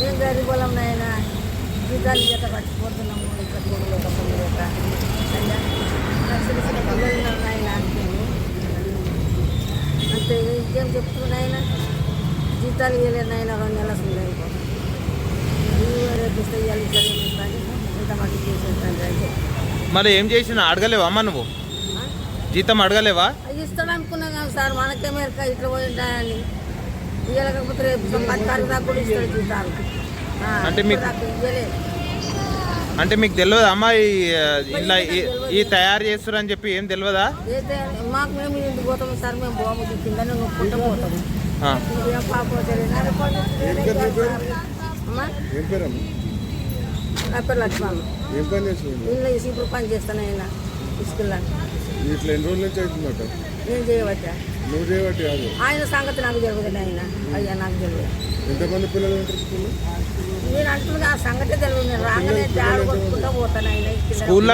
మేము గరీబులం నాయన జీతాలు చేత పట్టిపోతున్నాము. ఇక్కడ కొడుకు ఒక నాకు చిన్న పిల్లలు నాయన అంతే. ఇంకేం చెప్తున్నా నాయన? జీతాలు ఇవ్వలేదు నాయన రెండు నెలల ఉన్నాయి రేపు ఇస్తే ఇవ్వాలి ఇంత చేసేస్తాను మరి ఏం చేసినా అడగలేవా అమ్మ నువ్వు? జీతం అడగలేవా? ఇస్తాడు అనుకున్నాం కదా సార్ మనకే మేరక ఇట్లా పోయింటాయని ఇవ్వలేకపోతే రేపు దాకా కూడా ఇస్తాడు అంటే మీకు- ఇవ్వలేదు అంటే మీకు తెలియదా అమ్మ ఈ ఇలా ఈ- తయారు చేస్తారని చెప్పి ఏం తెలియదా? మాకు మేము ఇంటికి పోతాము? సార్ మేము పోము కిందనే నొక్కుంటూ పోతాము. నా పేరు లక్ష్మణ్ ఇల్లు ఇప్పుడు పని చేస్తాను ఆయన. ఇట్లా ఎన్ని రోజుల నుంచి అవుతుందట? నేను చేయవచ్చా? ఆయన సంగతి నాకు జరుగుతుంది ఆయన అయ్యా నాకు తెలియదు. ఎంతమంది పిల్లలు నేను అంటున్నా ఆ సంగతి తెలియదు. రాగానే జాడు కొట్టుకుంటూ పోతాను ఆయన. స్కూల్లో